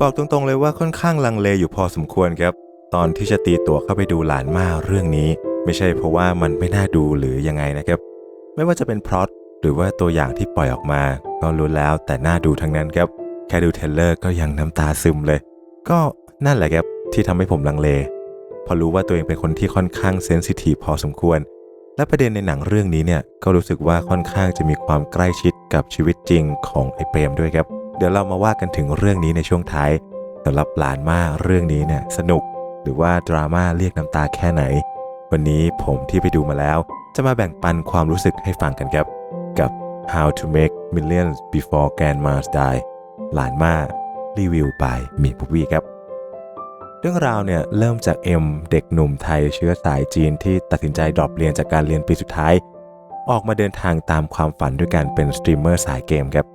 บอกตรงๆเลยว่าค่อนข้างลังเลอยู่พอสมควรครับ ตอนที่จะตีตั๋วเข้าไปดูหลานมาเรื่องนี้ ไม่ใช่เพราะว่ามันไม่น่าดูหรือยังไงนะครับ ไม่ว่าจะเป็นพล็อตหรือว่าตัวอย่างที่ปล่อยออกมาก็รู้แล้วแต่น่าดูทั้งนั้นครับ แค่ดูเทเลอร์ก็ยังน้ำตาซึมเลย ก็นั่นแหละครับที่ทำให้ผมลังเล พอรู้ว่าตัวเองเป็นคนที่ค่อนข้างเซนซิทีฟพอสมควร และประเด็นในหนังเรื่องนี้เนี่ยก็รู้สึกว่าค่อนข้างจะมีความใกล้ชิดกับชีวิตจริงของไอ้เปรมด้วยครับ เดี๋ยวเรามาว่ากันถึงเรื่องนี้ในช่วงท้ายสำหรับหลานมาเรื่องนี้เนี่ยสนุก หรือว่าดราม่าเรียกน้ำตาแค่ไหน วันนี้ผมที่ไปดูมาแล้ว จะมาแบ่งปันความรู้สึกให้ฟังกันครับ กับ How to Make Millions Before Grandmas Die หลานมารีวิว by มีปุ๊วี่ครับ เรื่องราวเนี่ยเริ่มจากเอ็มเด็กหนุ่มไทยเชื้อสายจีนที่ตัดสินใจดรอปเรียนจากการเรียนปีสุดท้าย ออกมาเดินทางตามความฝันด้วยการเป็นสตรีมเมอร์สายเกมครับ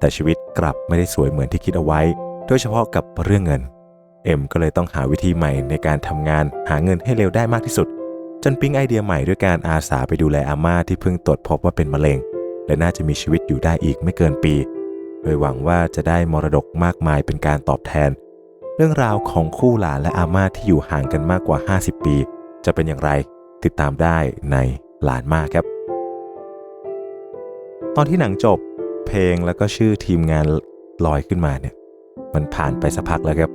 แต่ชีวิต กลับไม่ได้สวยเหมือนที่คิดเอาไว้ โดยเฉพาะกับเรื่องเงิน เอ็มก็เลยต้องหาวิธีใหม่ในการทำงานหาเงินให้เร็วได้มากที่สุด จนปิ๊งไอเดียใหม่ด้วยการอาสาไปดูแลอาม่าที่เพิ่งตรวจพบว่าเป็นมะเร็ง และน่าจะมีชีวิตอยู่ได้อีกไม่เกินปี โดยหวังว่าจะได้มรดกมากมายเป็นการตอบแทน เรื่องราวของคู่หลานและอาม่าที่อยู่ห่างกันมากกว่า 50 ปี จะเป็นอย่างไรติดตามได้ในหลานมากครับ ตอนที่หนังจบ เพลงแล้วก็ชื่อทีมงานลอยขึ้นมาเนี่ยมันผ่านไปสักพักแล้วครับ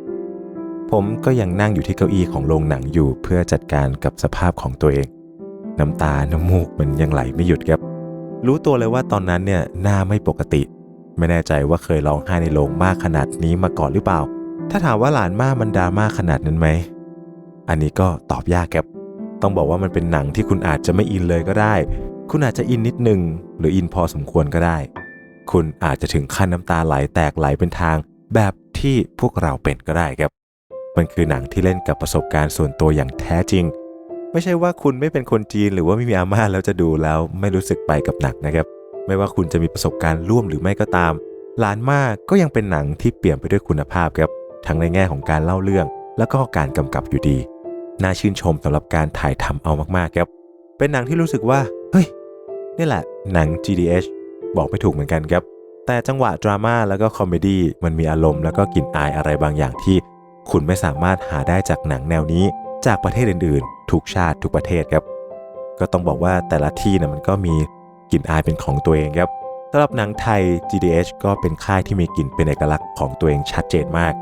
ผมก็ยังนั่งอยู่ที่เก้าอี้ของโรงหนังอยู่เพื่อจัดการกับสภาพของตัวเอง น้ำตาน้ำมูกมันยังไหลไม่หยุดครับ รู้ตัวเลยว่าตอนนั้นเนี่ยหน้าไม่ปกติ ไม่แน่ใจว่าเคยร้องไห้ในโรงมากขนาดนี้มาก่อนหรือเปล่า ถ้าถามว่าหลานมามันดราม่าขนาดนั้นไหมอันนี้ก็ตอบยากครับ ต้องบอกว่ามันเป็นหนังที่คุณอาจจะไม่อินเลยก็ได้ คุณอาจจะอินนิดนึงหรืออินพอสมควรก็ได้ คุณอาจจะถึงขั้นน้ำตาไหลแตกไหลเป็นทาง แบบที่พวกเราเป็นก็ได้ครับ มันคือหนังที่เล่นกับประสบการณ์ส่วนตัวอย่างแท้จริง ไม่ใช่ว่าคุณไม่เป็นคนจีนหรือว่าไม่มีอาม่าแล้วจะดูแล้วไม่รู้สึกไปกับหนังนะครับ ไม่ว่าคุณจะมีประสบการณ์ร่วมหรือไม่ก็ตามหลานมากก็ยังเป็นหนังที่เปลี่ยนไปด้วยคุณภาพครับ ทั้งในแง่ของการเล่าเรื่อง แล้วก็การกำกับอยู่ดี น่าชื่นชมสำหรับการถ่ายทำเอามากๆครับ เป็นหนังที่รู้สึกว่า เฮ้ย นี่แหละหนัง GDH บอกไม่ถูกเหมือนกันครับ แต่จังหวะดราม่าแล้วก็คอมเมดี้มันมีอารมณ์แล้วก็กลิ่นอายอะไรบางอย่างที่ คุณไม่สามารถหาได้จากหนังแนวนี้ จากประเทศอื่นๆ ทุกชาติทุกประเทศครับ ก็ต้องบอกว่าแต่ละที่นะมันก็มีกลิ่นอายเป็นของตัวเองครับสำหรับหนังไทย GDH ก็เป็นค่ายที่มีกลิ่นเป็นเอกลักษณ์ของตัวเองชัดเจนมาก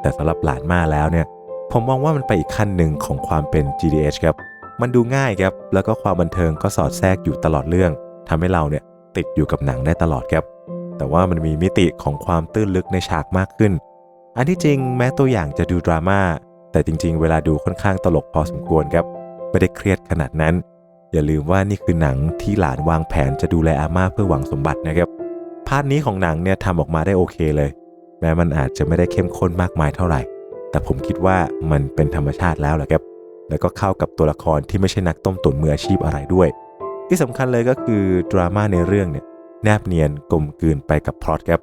แต่สำหรับหลานมาแล้วเนี่ย ผมมองว่ามันไปอีกขั้นหนึ่งของความเป็น GDH ครับ มันดูง่ายครับ แล้วก็ความบันเทิงก็สอดแทรกอยู่ตลอดเรื่องทำให้เราเนี่ย ติดอยู่กับหนังได้ตลอดครับ แต่ว่ามันมีมิติของความตื้นลึกในฉากมากขึ้น อันที่จริงแม้ตัวอย่างจะดูดราม่าแต่จริง ๆ เวลาดูค่อนข้างตลกพอสมควรครับไม่ได้เครียดขนาดนั้น อย่าลืมว่านี่คือหนังที่หลานวางแผนจะดูแลอาม่าเพื่อหวังสมบัตินะครับพาร์ทนี้ของหนังเนี่ยทำออกมาได้โอเคเลย แม้มันอาจจะไม่ได้เข้มข้นมากมายเท่าไหร่ แต่ผมคิดว่ามันเป็นธรรมชาติแล้วแหละครับแล้วก็เข้ากับตัวละครที่ไม่ใช่นักต้มตุ๋นมืออาชีพอะไรด้วย ที่สำคัญเลยก็คือดราม่าในเรื่องเนี่ยแนบเนียนกลมกลืนไปกับพล็อตครับ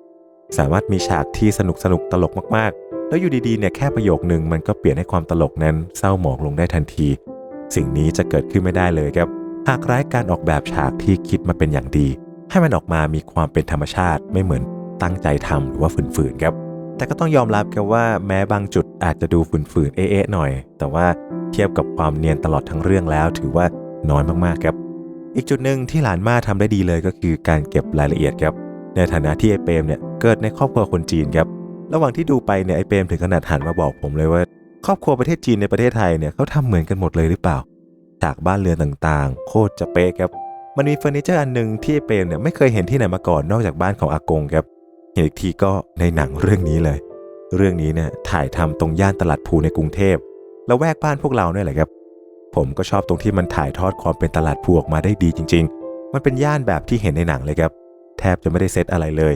สามารถมีฉากที่สนุกสนุกตลกมากๆ แล้วอยู่ดีๆเนี่ยแค่ประโยคนึงมันก็เปลี่ยนให้ความตลกนั้นเศร้าหมองลงได้ทันที สิ่งนี้จะเกิดขึ้นไม่ได้เลยครับ หากไร้การออกแบบฉากที่คิดมาเป็นอย่างดี ให้มันออกมามีความเป็นธรรมชาติไม่เหมือนตั้งใจทำหรือว่าฝืนๆครับแต่ก็ต้องยอมรับครับว่าแม้บางจุดอาจจะดูฝืนๆเอ๊ะๆหน่อย แต่ว่าเทียบกับความเนียนตลอดทั้งเรื่องแล้ว ถือว่าน้อยมากๆครับ อีกจุดหนึ่งที่หลานมาทำได้ดีเลยก็คือการเก็บรายละเอียดครับ ในฐานะที่ไอเปรมเนี่ยเกิดในครอบครัวคนจีนครับ ระหว่างที่ดูไปเนี่ยไอเปรมถึงขนาดหันมาบอกผมเลยว่า ครอบครัวประเทศจีนในประเทศไทยเนี่ยเขาทำเหมือนกันหมดเลยหรือเปล่า จากบ้านเรือนต่างๆ โคตรจะเป๊ะครับ มันมีเฟอร์นิเจอร์อันหนึ่งที่ไอเปรมเนี่ยไม่เคยเห็นที่ไหนมาก่อนนอกจากบ้านของอากงครับ เห็นอีกทีก็ในหนังเรื่องนี้เลย เรื่องนี้เนี่ยถ่ายทำตรงย่านตลาดภูในกรุงเทพแล้วแวกบ้านพวกเราเนี่ยแหละครับ ผมก็ชอบตรงที่มันถ่ายทอดความเป็นตลาดภูออกมาได้ดีจริง ๆ มันเป็นย่านแบบที่เห็นในหนังเลยครับ แทบจะไม่ได้เซตอะไรเลย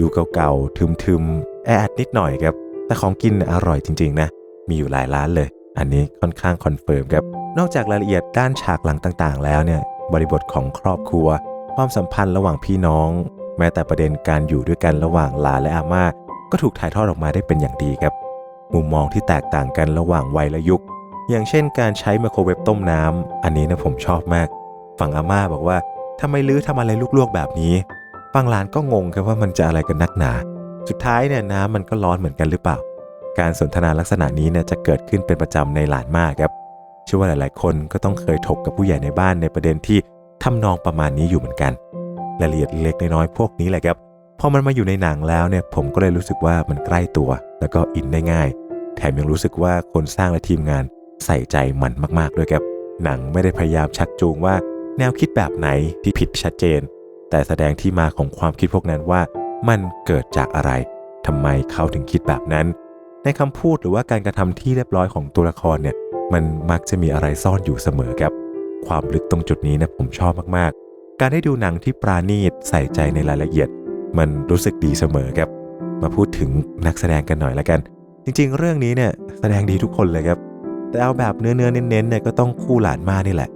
ดูเก่าๆ ทึมๆ แออัดนิดหน่อยครับ แต่ของกินอร่อยจริงๆนะ มีอยู่หลายร้านเลย อันนี้ค่อนข้างคอนเฟิร์มครับ นอกจากรายละเอียดด้านฉากหลังต่างๆ แล้วเนี่ย บริบทของครอบครัว ความสัมพันธ์ระหว่างพี่น้อง แม้แต่ประเด็นการอยู่ด้วยกันระหว่างหลานและอาม่า ก็ถูกถ่ายทอดออกมาได้เป็นอย่างดีครับ มุมมองที่แตกต่างกันระหว่างวัยและยุค อย่างเช่นการใช้ไมโครเวฟต้มน้ำอันนี้นะผมชอบมาก ฝั่งอาม่าบอกว่าทำไมลื้อทำอะไรลวกๆแบบนี้ ฝั่งหลานก็งงครับว่ามันจะอะไรกันนักหนา สุดท้ายเนี่ยน้ำมันก็ร้อนเหมือนกันหรือเปล่า การสนทนาลักษณะนี้เนี่ยจะเกิดขึ้นเป็นประจำในหลานมากครับเชื่อว่าหลายๆ คนก็ต้องเคยถกกับผู้ใหญ่ในบ้านในประเด็นที่ทำนองประมาณนี้อยู่เหมือนกันรายละเอียดเล็กน้อยพวกนี้แหละครับพอมันมาอยู่ในหนังแล้วเนี่ยผมก็เลยรู้สึกว่ามันใกล้ตัว แล้วก็อินได้ง่าย แถมยังรู้สึกว่าคนสร้างและทีมงาน ใส่ใจมันมากๆด้วยครับ หนังไม่ได้พยายามชักจูงว่า แนวคิดแบบไหนที่ผิดชัดเจน แต่แสดงที่มาของความคิดพวกนั้นว่า มันเกิดจากอะไรทำไมเขาถึงคิดแบบนั้น ในคำพูดหรือว่าการกระทำที่เรียบร้อยของตัวละครเนี่ย มันมักจะมีอะไรซ่อนอยู่เสมอครับ ความลึกตรงจุดนี้นะผมชอบมากๆ การได้ดูหนังที่ปราณีตใส่ใจในรายละเอียด มันรู้สึกดีเสมอครับ มาพูดถึงนักแสดงกันหน่อยละกัน จริงๆ เรื่องนี้เนี่ยแสดงดีทุกคนเลยครับ แต่เอาแบบเนื้อเนื้อเน้นๆเนี่ยก็ต้องคู่หลานมานี่แหละ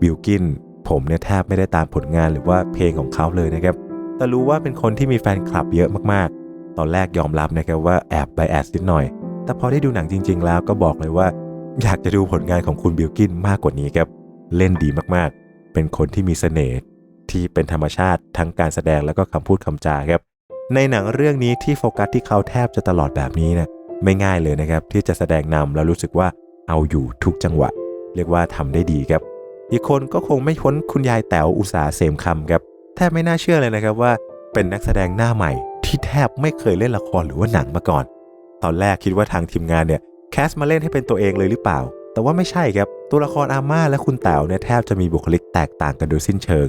บิลกิน ผมเนี่ยแทบไม่ได้ตามผลงานหรือว่าเพลงของเขาเลยนะครับ แต่รู้ว่าเป็นคนที่มีแฟนคลับเยอะมากๆ ตอนแรกยอมรับนะครับว่าแอบไบแอสนิดหน่อย แต่พอได้ดูหนังจริง ๆ แล้วก็บอกเลยว่า อยากจะดูผลงานของคุณบิลกินมากกว่านี้ครับ เล่นดีมากๆ เป็นคนที่มีเสน่ห์ที่เป็นธรรมชาติทั้งการแสดงแล้วก็คำพูดคำจาครับ ในหนังเรื่องนี้ที่โฟกัสที่เขาแทบจะตลอดแบบนี้นะไม่ง่ายเลยนะครับที่จะแสดงนำแล้วรู้สึกว่า เอาอยู่ทุกจังหวะ เรียกว่าทำได้ดีครับ อีกคนก็คงไม่พ้นคุณยายแต๋วอุตสาเสมคำครับแทบไม่น่าเชื่อเลยนะครับว่า เป็นนักแสดงหน้าใหม่ ที่แทบไม่เคยเล่นละครหรือว่าหนังมาก่อน ตอนแรกคิดว่าทางทีมงานเนี่ยแคสมาเล่นให้เป็นตัวเองเลยหรือเปล่า แต่ว่าไม่ใช่ครับตัวละครอาม่าและคุณแต๋วเนี่ยแทบจะมีบุคลิกแตกต่างกันโดยสิ้นเชิง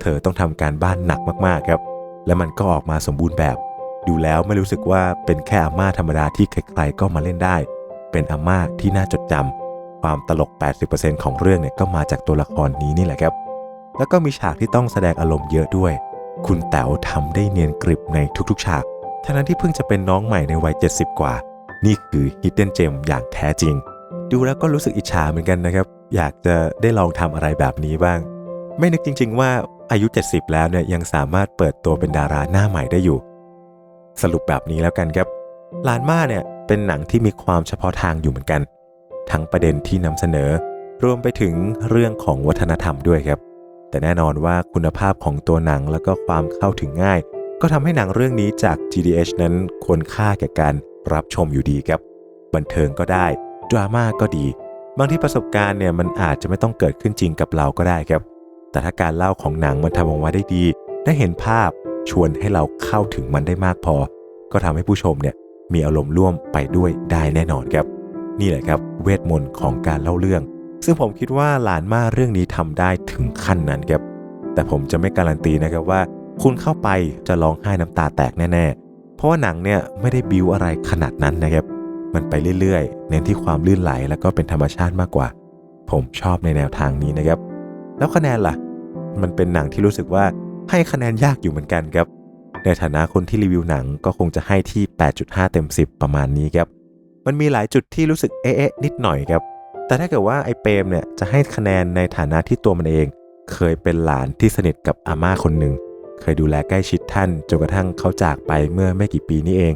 เธอต้องทำการบ้านหนักมากๆครับ และมันก็ออกมาสมบูรณ์แบบ ดูแล้วไม่รู้สึกว่าเป็นแค่อาม่าธรรมดาที่ใครๆก็มาเล่นได้ เป็นอาม่าที่น่าจดจำความตลก 80%ของเรื่องเนี่ยก็มาจากตัวละครนี้นี่แหละครับ แล้วก็มีฉากที่ต้องแสดงอารมณ์เยอะด้วย คุณแต๋วทำได้เนียนกริบในทุกๆ ฉาก ทั้งนั้นที่เพิ่งจะเป็นน้องใหม่ในวัย 70 กว่า นี่คือ Hidden Gem อย่างแท้จริง ดูแล้วก็รู้สึกอิจฉาเหมือนกันนะครับ อยากจะได้ลองทำอะไรแบบนี้บ้าง ไม่นึกจริง ๆ ว่าอายุ 70 แล้วเนี่ยยังสามารถเปิดตัวเป็นดาราหน้าใหม่ได้อยู่ สรุปแบบนี้แล้วกันครับลานมาเนี่ย เป็นหนังที่มีความเฉพาะทางอยู่เหมือนกัน ทั้งประเด็นที่นำเสนอ รวมไปถึงเรื่องของวัฒนธรรมด้วยครับ แต่แน่นอนว่าคุณภาพของตัวหนังแล้วก็ความเข้าถึงง่าย ก็ทำให้หนังเรื่องนี้จาก GDH นั้นควรค่าแก่การรับชมอยู่ดีครับ บันเทิงก็ได้ ดราม่าก็ดี บางที่ประสบการณ์เนี่ยมันอาจจะไม่ต้องเกิดขึ้นจริงกับเราก็ได้ครับ แต่ถ้าการเล่าของหนังมันทำออกมาได้ดี ได้เห็นภาพชวนให้เราเข้าถึงมันได้มากพอ ก็ทำให้ผู้ชมเนี่ย มีอารมณ์ร่วมไปด้วยได้แน่นอนครับ นี่แหละครับเวทมนต์ของการเล่าเรื่อง ซึ่งผมคิดว่าหลานมาเรื่องนี้ทำได้ถึงขั้นนั้นครับ แต่ผมจะไม่การันตีนะครับว่า คุณเข้าไปจะร้องไห้น้ำตาแตกแน่ๆ เพราะว่าหนังเนี่ยไม่ได้บิวอะไรขนาดนั้นนะครับ มันไปเรื่อยๆ เน้นที่ความลื่นไหลแล้วก็เป็นธรรมชาติมากกว่า ผมชอบในแนวทางนี้นะครับ แล้วคะแนนล่ะ มันเป็นหนังที่รู้สึกว่าให้คะแนนยากอยู่เหมือนกันครับ ในฐานะคนที่รีวิวหนังก็คงจะให้ที่ 8.5 เต็ม 10 ประมาณนี้ครับ มันมีหลายจุดที่รู้สึกเอ๊ะนิดหน่อยครับ แต่ถ้าเกิดว่าไอ้เปรมเนี่ยจะให้คะแนนในฐานะที่ตัวมันเอง เคยเป็นหลานที่สนิทกับอาม่าคนหนึ่ง เคยดูแลใกล้ชิดท่านจนกระทั่งเขาจากไปเมื่อไม่กี่ปีนี้เอง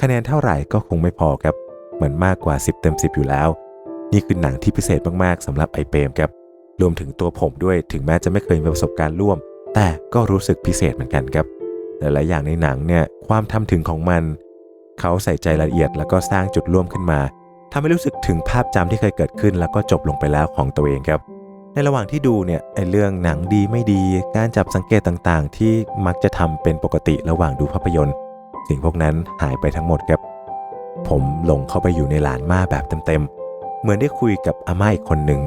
คะแนนเท่าไหร่ก็คงไม่พอครับ เหมือนมากกว่า 10 เต็ม 10 อยู่แล้ว นี่คือหนังที่พิเศษมากๆสำหรับไอ้เปรมครับ รวมถึงตัวผมด้วย ถึงแม้จะไม่เคยมีประสบการณ์ร่วม แต่ก็รู้สึกพิเศษเหมือนกันครับ หลายๆอย่างในหนังเนี่ยความทำถึงของมัน เขาใส่ใจรายละเอียดแล้วก็สร้างจุดร่วมขึ้นมาทำให้รู้สึกถึงภาพจำที่เคยเกิดขึ้น แล้วก็จบลงไปแล้วของตัวเองครับ ในระหว่างที่ดูเนี่ยไอเรื่องหนังดีไม่ดี การจับสังเกตต่างๆ ที่มักจะทำเป็นปกติระหว่างดูภาพยนตร์ สิ่งพวกนั้นหายไปทั้งหมดครับ ผมหลงเข้าไปอยู่ในหลานม่าแบบเต็มๆเหมือนได้คุยกับอาม่าอีกคนหนึ่ง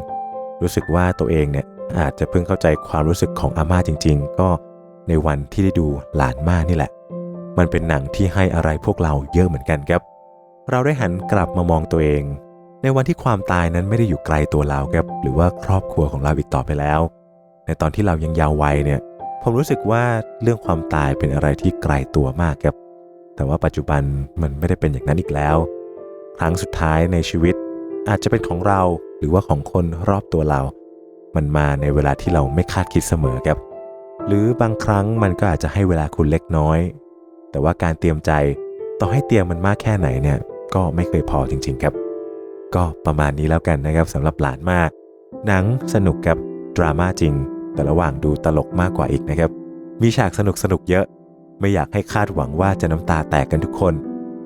รู้สึกว่าตัวเองเนี่ยอาจจะเพิ่งเข้าใจความรู้สึกของอาม่าจริง ๆ ก็ ในวันที่ได้ดูหลานมานี่แหละ มันเป็นหนังที่ให้อะไรพวกเราเยอะเหมือนกันครับ เราได้หันกลับมามองตัวเอง ในวันที่ความตายนั้นไม่ได้อยู่ไกลตัวเราครับ หรือว่าครอบครัวของเราอีกต่อไปแล้ว ในตอนที่เรายังยาววัยเนี่ย ผมรู้สึกว่าเรื่องความตายเป็นอะไรที่ไกลตัวมากครับ แต่ว่าปัจจุบันมันไม่ได้เป็นอย่างนั้นอีกแล้ว ครั้งสุดท้ายในชีวิต อาจจะเป็นของเราหรือว่าของคนรอบตัวเรา มันมาในเวลาที่เราไม่คาดคิดเสมอครับ หรือบางครั้งมันก็อาจจะให้เวลาคุณเล็กน้อย แต่ว่าการเตรียมใจต่อให้เตรียมมันมากแค่ไหนเนี่ย ก็ไม่เคยพอจริง ๆครับ ก็ประมาณนี้แล้วกันนะครับสำหรับหลานมาก หนังสนุกกับดราม่าจริง แต่ระหว่างดูตลกมากกว่าอีกนะครับ มีฉากสนุกสนุกๆเยอะ ไม่อยากให้คาดหวังว่าจะน้ำตาแตกกันทุกคน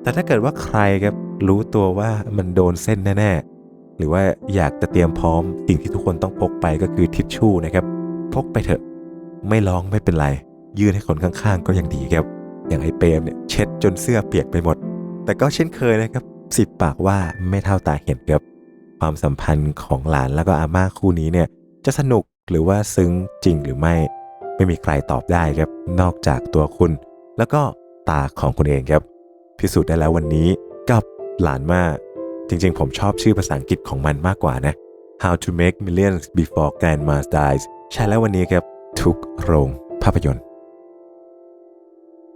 แต่ถ้าเกิดว่าใครครับรู้ตัวว่ามันโดนเส้นแน่ๆ หรือว่าอยากจะเตรียมพร้อมสิ่งที่ทุกคนต้องพกไปก็คือทิชชู่นะครับ พกไปเถอะ ไม่ร้องไม่เป็นไร ยืนให้คนข้างๆ ก็ยังดีครับ อย่างไอ้เปรมเนี่ยเช็ดจนเสื้อเปียกไปหมด แต่ก็เช่นเคยนะครับสิบปากว่าไม่เท่าตาเห็นครับ ความสัมพันธ์ของหลานแล้วก็อาม่าคู่นี้เนี่ยจะสนุกหรือว่าซึ้งจริงหรือไม่ ไม่มีใครตอบได้ครับ นอกจากตัวคุณ แล้วก็ตาของคุณเองครับ พิสูจน์ได้แล้ววันนี้กับหลานมาจริงๆ ผมชอบชื่อภาษาอังกฤษของมันมากกว่านะ How to make millions before grandma dies ใช่แล้ววันนี้ครับ ทุกโรงภาพยนตร์